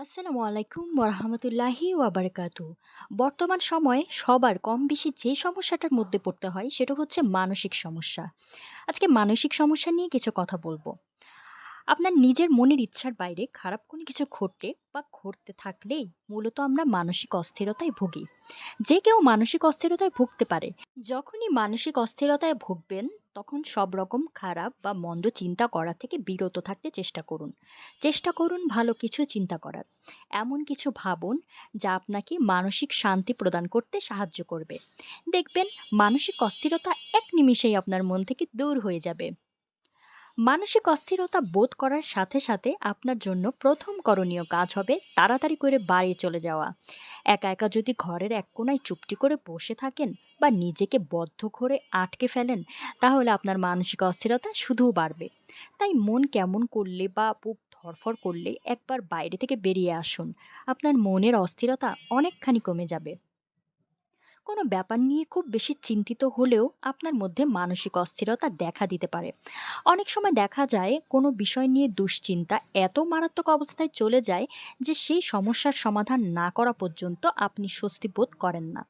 আসসালামু আলাইকুম ওরহামতুল্লাহি ওয়াবারাকাতু। বর্তমান সময়ে সবার কম বেশি যে সমস্যাটার মধ্যে পড়তে হয় সেটা হচ্ছে মানসিক সমস্যা। আজকে মানসিক সমস্যা নিয়ে কিছু কথা বলব। আপনার নিজের মনের ইচ্ছার বাইরে খারাপ কোনো কিছু ঘটতে বা ঘটতে থাকলেই মূলত আমরা মানসিক অস্থিরতায় ভুগি। যে কেউ মানসিক অস্থিরতায় ভুগতে পারে, যখনই মানসিক অস্থিরতায় ভুগবেন তখন সব রকম খারাপ বা মন্দ চিন্তা করা থেকে বিরত থাকতে চেষ্টা করুন। চেষ্টা করুন ভালো কিছু চিন্তা করার। এমন কিছু ভাবুন যা আপনাকে মানসিক শান্তি প্রদান করতে সাহায্য করবে। দেখবেন মানসিক অস্থিরতা এক নিমিষেই আপনার মন থেকে দূর হয়ে যাবে। মানসিক অস্থিরতা বোধ করার সাথে সাথে আপনার জন্য প্রথম করণীয় কাজ হবে তাড়াতাড়ি করে বাড়ি চলে যাওয়া। একা একা যদি ঘরের এক কোনায় চুপটি করে বসে থাকেন বা নিজেকে বদ্ধ করে আটকে ফেলেন, তাহলে আপনার মানসিক অস্থিরতা শুধুও বাড়বে। তাই মন কেমন করলে বা বুক ধরফর করলে একবার বাইরে থেকে বেরিয়ে আসুন। আপনার মনের অস্থিরতা অনেকখানি কমে যাবে। কোনো ব্যাপার নিয়ে খুব বেশি চিন্তিত হলেও আপনার মধ্যে মানসিক অস্থিরতা দেখা দিতে পারে। অনেক সময় দেখা যায় কোনো বিষয় নিয়ে দুশ্চিন্তা এত মারাত্মক অবস্থায় চলে যায় যে সেই সমস্যার সমাধান না করা পর্যন্ত আপনি স্বস্তি বোধ করেন না।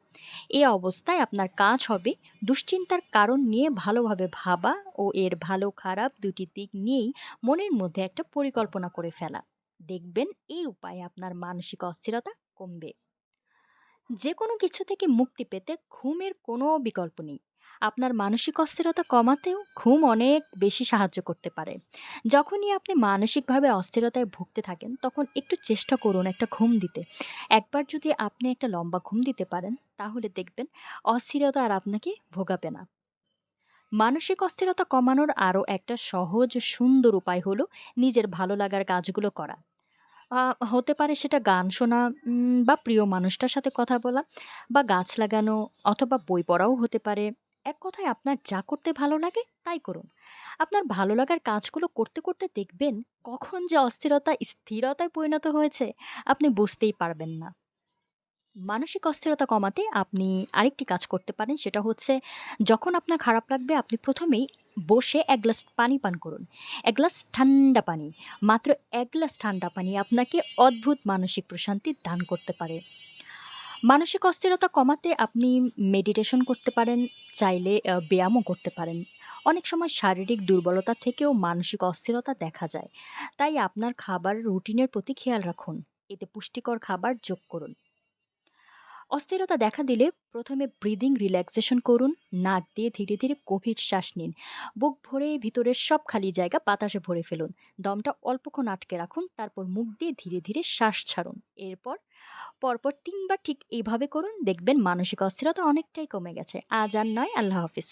এ অবস্থায় আপনার কাজ হবে দুশ্চিন্তার কারণ নিয়ে ভালোভাবে ভাবা ও এর ভালো খারাপ দুটি দিক নিয়েই মনের মধ্যে একটা পরিকল্পনা করে ফেলা। দেখবেন এই উপায়ে আপনার মানসিক অস্থিরতা কমবে। যে কোনো কিছু থেকে মুক্তি পেতে ঘুমের কোনো বিকল্প নেই। আপনার মানসিক অস্থিরতা কমাতেও ঘুম অনেক বেশি সাহায্য করতে পারে। যখনই আপনি মানসিকভাবে অস্থিরতায় ভুগতে থাকেন, তখন একটু চেষ্টা করুন একটা ঘুম দিতে। একবার যদি আপনি একটা লম্বা ঘুম দিতে পারেন, তাহলে দেখবেন অস্থিরতা আর আপনাকে ভোগাবে না। মানসিক অস্থিরতা কমানোর আরও একটা সহজ সুন্দর উপায় হলো নিজের ভালো লাগার কাজগুলো করা। হতে পারে সেটা গান শোনা বা প্রিয় মানুষটার সাথে কথা বলা বা গাছ লাগানো অথবা বই পড়াও হতে পারে। এক কথায় আপনার যা করতে ভালো লাগে তাই করুন। আপনার ভালো লাগার কাজগুলো করতে, করতে দেখবেন কখন যে অস্থিরতা স্থিরতায় পরিণত হয়েছে আপনি বুঝতেই পারবেন না। মানসিক অস্থিরতা কমাতে আপনি আরেকটি কাজ করতে পারেন সেটা হচ্ছে যখন আপনার খারাপ লাগবে আপনি প্রথমেই বসে এক গ্লাস পানি পান করুন। এক গ্লাস ঠান্ডা পানি। মাত্র এক গ্লাস ঠান্ডা পানি আপনাকে অদ্ভুত মানসিক প্রশান্তি দান করতে পারে। মানসিক অস্থিরতা কমাতে আপনি মেডিটেশন করতে পারেন, চাইলে ব্যায়ামও করতে পারেন। অনেক সময় শারীরিক দুর্বলতা থেকেও মানসিক অস্থিরতা দেখা যায়। তাই আপনার খাবার রুটিনের প্রতি খেয়াল রাখুন। এতে পুষ্টিকর খাবার যোগ করুন। অস্থিরতা দেখা দিলে প্রথমে ব্রিদিং রিল্যাক্সেশন করুন, নাক দিয়ে ধীরে ধীরে কোভিড শ্বাস নিন। বুক ভরে ভিতরের সব খালি জায়গা বাতাসে ভরে ফেলুন। দমটা অল্পক্ষণ আটকে রাখুন, তারপর মুখ দিয়ে ধীরে ধীরে শ্বাস ছাড়ুন। এরপর, পরপর তিনবার ঠিক এইভাবে করুন, দেখবেন মানসিক অস্থিরতা অনেকটাই কমে গেছে। আজ আর নয়, আল্লাহ হাফিজ।